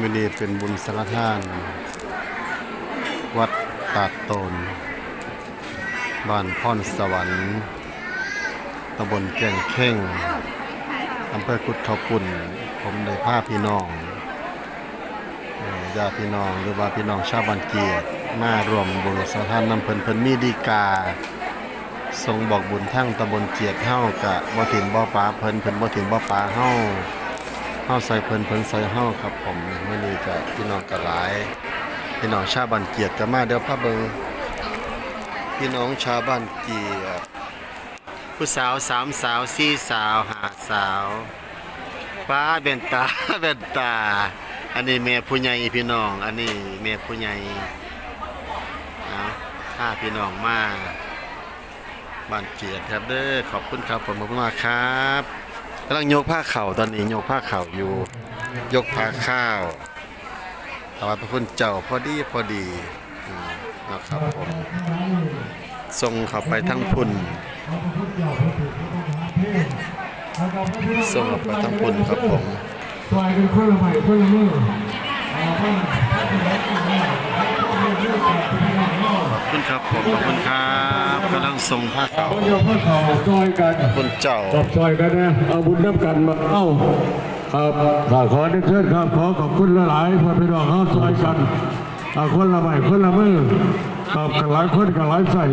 มื่อนี้เป็นบุญสารทาน วัดตาดตนบ้านพ่อนสวรรค์ตำบลแก่งเข่งอำเภอกุดเขาปุ่น ผมได้พาพี่น้องเอ่อญาติพี่น้องหรือว่าพี่น้องชาวบ้านเกียรติมารวมบุญสารทานนำเพิ่นเพิ่นมีดีกาทรงบอกบุญทั้งตำบลเจียดเฮากะบ่ถึงบ่ปลาเพิ่นเพิ่นบ่ถึงบ่ปลาเฮา เฮาใส่เพิ่นเพิ่นใส่เฮาครับผมมื้อนี้ก็พี่น้องก็หลายพี่น้องชาวบ้านเกียดก็มาเดี๋ยวพาเบิงพี่น้องชาวบ้านเกียดผู้สาวสามสาวสี่สาวหาสาวป้าเบนตาเบนตา อันนี้แม่ผู้ใหญ่พี่น้อง อันนี้แม่ผู้ใหญ่เอาพาพี่น้องมาบ้านเกียรติครับเด้อขอบคุณครับผมมากครับ กำลังยกผ้าเข่าตอนนี้ยกผ้าเข่าอยู่ ยกผ้าข้าวถวายพระคุณเจ้าพอดีพอดีนะครับผมส่งเข้าไปทั้งพุ่นส่งเข้าไปทั้งพุ่นครับผมซอยกันคนละใหม่คนละมือขอบคุณครับผมขอบคุณครับ กำลังส่งผ้าเข่าเอาโยมพ่อเขาซอยกันคุณเจ้ากับซอยกันนะเอาบุญน้ำกันมาเอ้าครับข้าขอได้เชิญครับขอขอบคุณหลายๆพ่อพี่น้องเขาซอยกันเอาคนละใหม่คนละมือครับกันหลายคนกันหลายใส่